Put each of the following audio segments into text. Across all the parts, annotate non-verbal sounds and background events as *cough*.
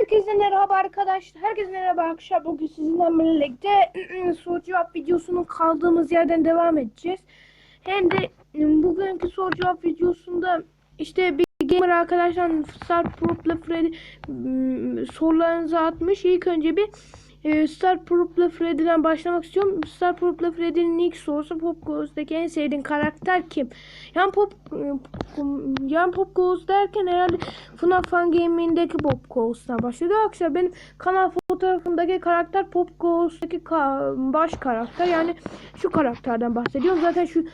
Herkese merhaba arkadaşlar. Herkese merhaba arkadaşlar. Bugün sizinle birlikte soru cevap videosunun kaldığımız yerden devam edeceğiz. Hem de ıı, bugünkü soru cevap videosunda işte bir gamer arkadaşlar Star Pro'la Freddy ıı, sorularınızı atmış. İlk önce bir e, Star Pro'la Freddy'den başlamak istiyorum. Star Pro'la Freddy'nin ilk sorusu Pop Ghost'taki en sevdiğin karakter kim? Yani Pop yani Pop Ghost derken herhalde FNAF Fan Gaming'deki Pop Ghost'tan başlıyor. Arkadaşlar benim kanal fotoğrafımdaki karakter Pop Ghost'taki ka- baş karakter. Yani şu karakterden bahsediyorum. Zaten şu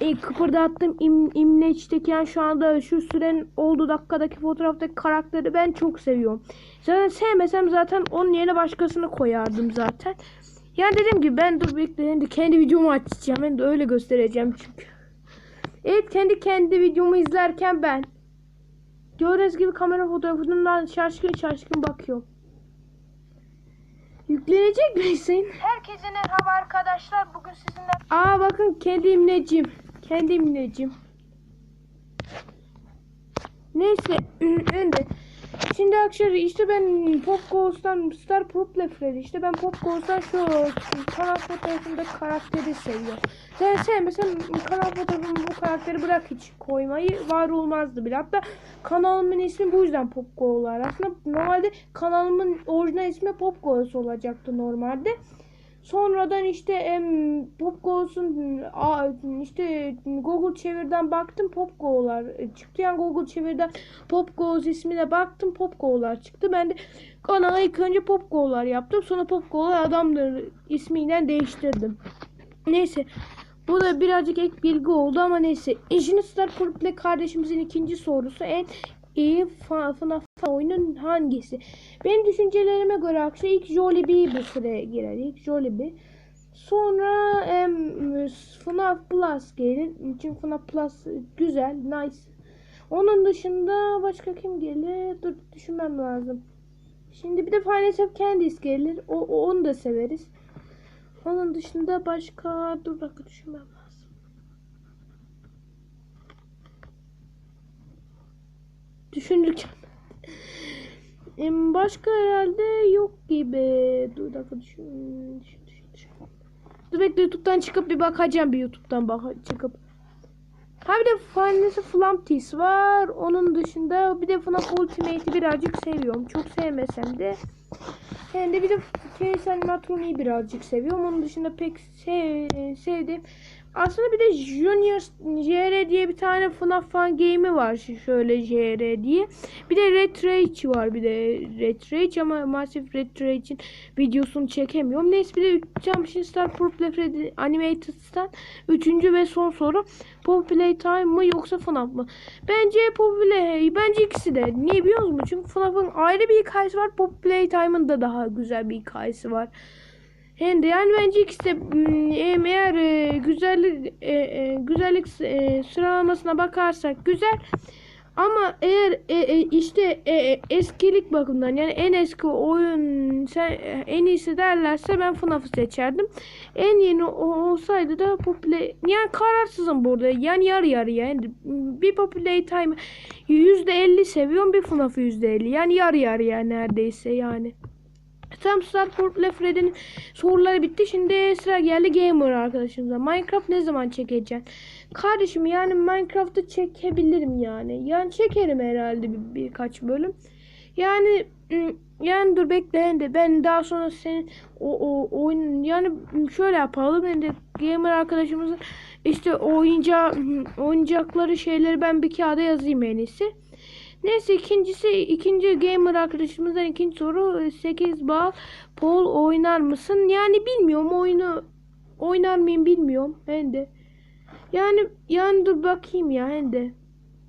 e, kıpırdattığım im, imleçteki yani şu anda şu sürenin olduğu dakikadaki fotoğraftaki karakteri ben çok seviyorum. Zaten sevmesem zaten onun yerine başkasını koyardım zaten. Yani dediğim gibi ben dur bekleyin de kendi videomu açacağım. Ben de öyle göstereceğim çünkü. Evet kendi kendi videomu izlerken ben gördüğünüz gibi kamera fotoğrafından şaşkın şaşkın bakıyorum. Yüklenecek misin? Herkese merhaba arkadaşlar. Bugün sizinle Aa bakın kendi imlecim. Kendi imlecim. Neyse *clears throat* önde. Şimdi arkadaşlar işte ben Pop Star Pop Freddy işte ben Pop şu kanal fotoğrafında karakteri seviyorum. Sen sevmesen kanal fotoğrafımı bu karakteri bırak hiç koymayı var olmazdı bile. Hatta kanalımın ismi bu yüzden Pop. Aslında normalde kanalımın orijinal ismi Pop olacaktı normalde. Sonradan işte em, Popgo'sun işte Google çevirden baktım Popgo'lar çıktı. Yani Google çevirden Popgo's ismine baktım Popgo'lar çıktı. Ben de kanala ilk önce Popgo'lar yaptım. Sonra Popgo'lar adamdır ismiyle değiştirdim. Neyse. Bu da birazcık ek bilgi oldu ama neyse. Engineer Star Purple kardeşimizin ikinci sorusu en iyi FNAF oyunun hangisi? Benim düşüncelerime göre arkadaşlar ilk Jollibee bu sıraya girer. İlk Jollibee. Sonra em, FNAF Plus gelir. Çünkü FNAF Plus güzel, nice. Onun dışında başka kim gelir? Dur düşünmem lazım. Şimdi bir de of Candies gelir. O onu da severiz. Onun dışında başka dur dakika düşünmem lazım. Düşünürken Başka herhalde yok gibi. Dur dakika düşün. düşün, düşün, düşün. Dur bekle YouTube'dan çıkıp bir bakacağım bir YouTube'dan bak çıkıp. Ha bir de Final Flamptis var. Onun dışında bir de FNAF Ultimate'i birazcık seviyorum. Çok sevmesem de. Hem de bir de Case Animatronics'i birazcık seviyorum. Onun dışında pek sev sevdiğim aslında bir de Junior JR diye bir tane FNAF fan game'i var şöyle JR diye. Bir de Red Rage var bir de Red Rage ama maalesef Red Rage'in videosunu çekemiyorum. Neyse bir de Champion Star Pro Freddy Animated'dan üçüncü ve son soru Pop Playtime mı yoksa FNAF mı? Bence Pop Play, bence ikisi de. Niye biliyor musun? Çünkü FNAF'ın ayrı bir hikayesi var. Pop Playtime'ın da daha güzel bir hikayesi var. Yani bence ikisi de hmm, eğer e, güzellik e, e, güzellik e, sıralamasına bakarsak güzel ama eğer e, e, işte e, e, eskilik bakımından yani en eski oyun sen, en iyisi derlerse ben FNAF'ı seçerdim. En yeni olsaydı da Populate yani kararsızım burada. Yani yarı yarı yani bir Populate Time %50 seviyorum bir FNAF'ı %50. Yani yarı yarı yani neredeyse yani. Tam Starport ile Fred'in soruları bitti. Şimdi sıra geldi Gamer arkadaşımıza. Minecraft ne zaman çekeceksin? Kardeşim yani Minecraft'ı çekebilirim yani. Yani çekerim herhalde bir, birkaç bölüm. Yani ım, yani dur bekle de ben daha sonra senin o, o oyun yani şöyle yapalım. Ben de gamer arkadaşımızın işte oyuncağı oyuncakları şeyleri ben bir kağıda yazayım en iyisi. Neyse ikincisi ikinci gamer arkadaşımızdan ikinci soru 8 bal Paul oynar mısın? Yani bilmiyorum oyunu oynar mıyım bilmiyorum ben de. Yani yani dur bakayım ya ben de.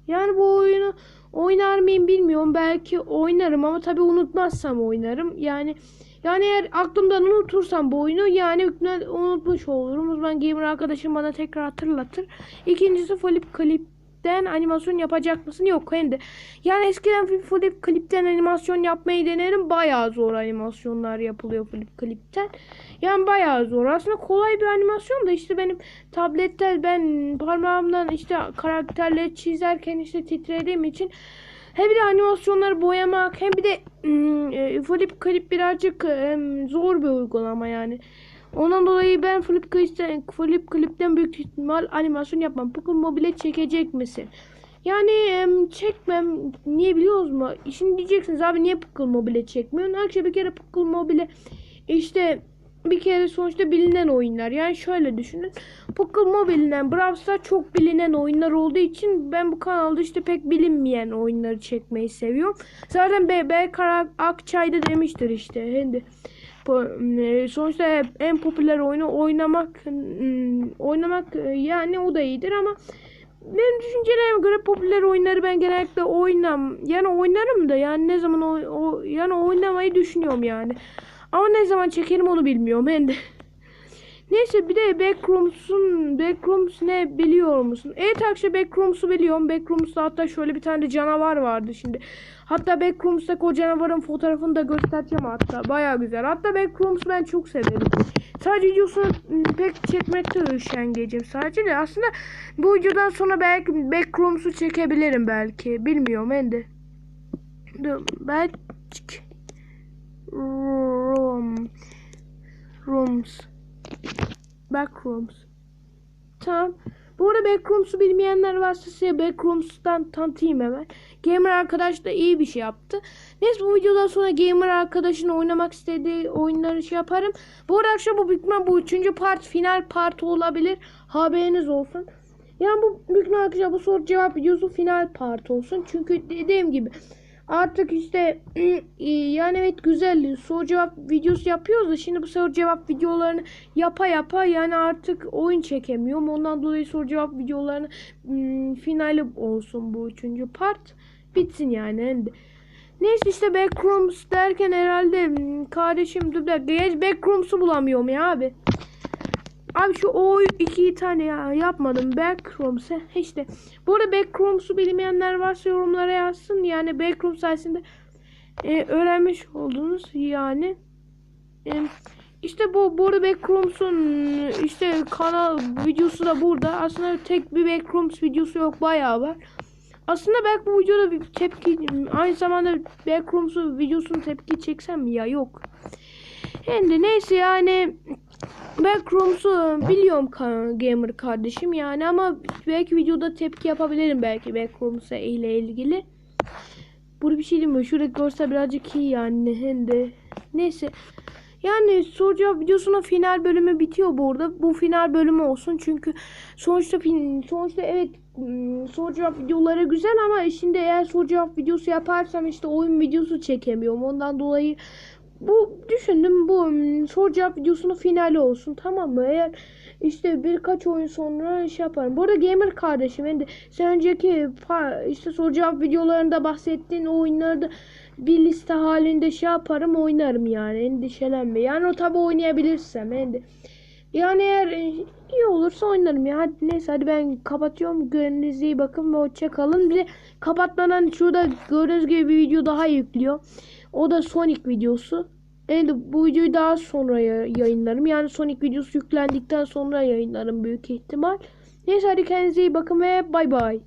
Yani bu oyunu oynar mıyım bilmiyorum. Belki oynarım ama tabii unutmazsam oynarım. Yani yani eğer aklımdan unutursam bu oyunu yani unutmuş olurum. O zaman gamer arkadaşım bana tekrar hatırlatır. İkincisi Flip Clip klipten animasyon yapacak mısın? Yok de. Yani eskiden flip klipten animasyon yapmayı denerim. Bayağı zor animasyonlar yapılıyor flip klipten. Yani bayağı zor. Aslında kolay bir animasyon da işte benim tablette ben parmağımdan işte karakterleri çizerken işte titrediğim için Hem bir de animasyonları boyamak hem bir de e, Flip Clip birazcık em, zor bir uygulama yani. Ondan dolayı ben Flip Clip'ten, Flip Clip'ten büyük ihtimal animasyon yapmam. Pokemon Mobile çekecek misin? Yani em, çekmem. Niye biliyoruz mu? Şimdi diyeceksiniz abi niye Pokemon Mobile çekmiyorsun? Arkadaşlar bir kere Pokemon Mobile işte bir kere sonuçta bilinen oyunlar. Yani şöyle düşünün. Pokemon Mobile'den Brawl Stars çok bilinen oyunlar olduğu için ben bu kanalda işte pek bilinmeyen oyunları çekmeyi seviyorum. Zaten Be Berkar Akçay da demiştir işte. Şimdi sonuçta hep en popüler oyunu oynamak hmm, oynamak e, yani o da iyidir ama benim düşüncelerime göre popüler oyunları ben genellikle oynam. Yani oynarım da yani ne zaman o, o yani oynamayı düşünüyorum yani. Ama ne zaman çekerim onu bilmiyorum ben de. Neyse bir de Backrooms'un Backrooms ne biliyor musun? Evet arkadaşlar Backrooms'u biliyorum. Backrooms'ta hatta şöyle bir tane canavar vardı şimdi. Hatta Backrooms'taki o canavarın fotoğrafını da göstereceğim hatta. Baya güzel. Hatta Backrooms'u ben çok severim. Sadece videosunu ım, pek çekmekte üşengecim sadece de. Aslında bu videodan sonra belki Backrooms'u çekebilirim belki. Bilmiyorum ben de. Belki Room Rooms Backrooms Tamam. Bu arada Backrooms'u bilmeyenler varsa size Backrooms'tan tanıtayım hemen. Gamer arkadaş da iyi bir şey yaptı. Neyse bu videodan sonra Gamer arkadaşın oynamak istediği oyunları şey yaparım. Bu arada akşam bu ihtimal bu üçüncü part final part olabilir. Haberiniz olsun. Yani bu büyük arkadaşlar bu soru cevap videosu final part olsun. Çünkü dediğim gibi artık işte *clears throat* yani evet güzel soru cevap videosu yapıyoruz da şimdi bu soru cevap videolarını yapa yapa yani artık oyun çekemiyorum. Ondan dolayı soru cevap videolarını ım, finali olsun bu üçüncü part. Bitsin yani. Neyse işte Backrooms derken herhalde ım, kardeşim dur bir dakika. Geç Backrooms'u bulamıyorum ya abi. Abi şu o iki tane ya yapmadım. Backrooms he, işte. Bu arada Backrooms'u bilmeyenler varsa yorumlara yazsın. Yani Backrooms sayesinde e, öğrenmiş oldunuz yani. E, işte bu bu arada Backrooms'un işte kanal videosu da burada. Aslında tek bir Backrooms videosu yok bayağı var. Aslında belki bu videoda bir tepki aynı zamanda Backrooms'u videosunu tepki çeksem ya yok. De neyse yani Backrooms'u biliyorum gamer kardeşim yani ama belki videoda tepki yapabilirim belki Backrooms'a ile ilgili. Burada bir şey diyeyim mi? Şurada görsel birazcık iyi yani hem de. Neyse. Yani soru cevap videosunun final bölümü bitiyor bu arada. Bu final bölümü olsun çünkü sonuçta sonuçta evet ım, soru cevap videoları güzel ama şimdi eğer soru cevap videosu yaparsam işte oyun videosu çekemiyorum. Ondan dolayı bu düşündüm bu ım, soru cevap videosunun finali olsun tamam mı? Eğer işte birkaç oyun sonra şey yaparım. Bu arada gamer kardeşim de sen önceki işte soru cevap videolarında bahsettiğin oyunları da bir liste halinde şey yaparım oynarım yani endişelenme. Yani o tabi oynayabilirsem yani, yani eğer e, iyi olursa oynarım ya. Hadi neyse hadi ben kapatıyorum. Kendinize iyi bakın ve hoşça kalın. Bir de kapatmadan şurada gördüğünüz gibi bir video daha yüklüyor. O da Sonic videosu. Yani bu videoyu daha sonra ya- yayınlarım. Yani Sonic videosu yüklendikten sonra yayınlarım büyük ihtimal. Neyse hadi kendinize iyi bakın ve bay bay.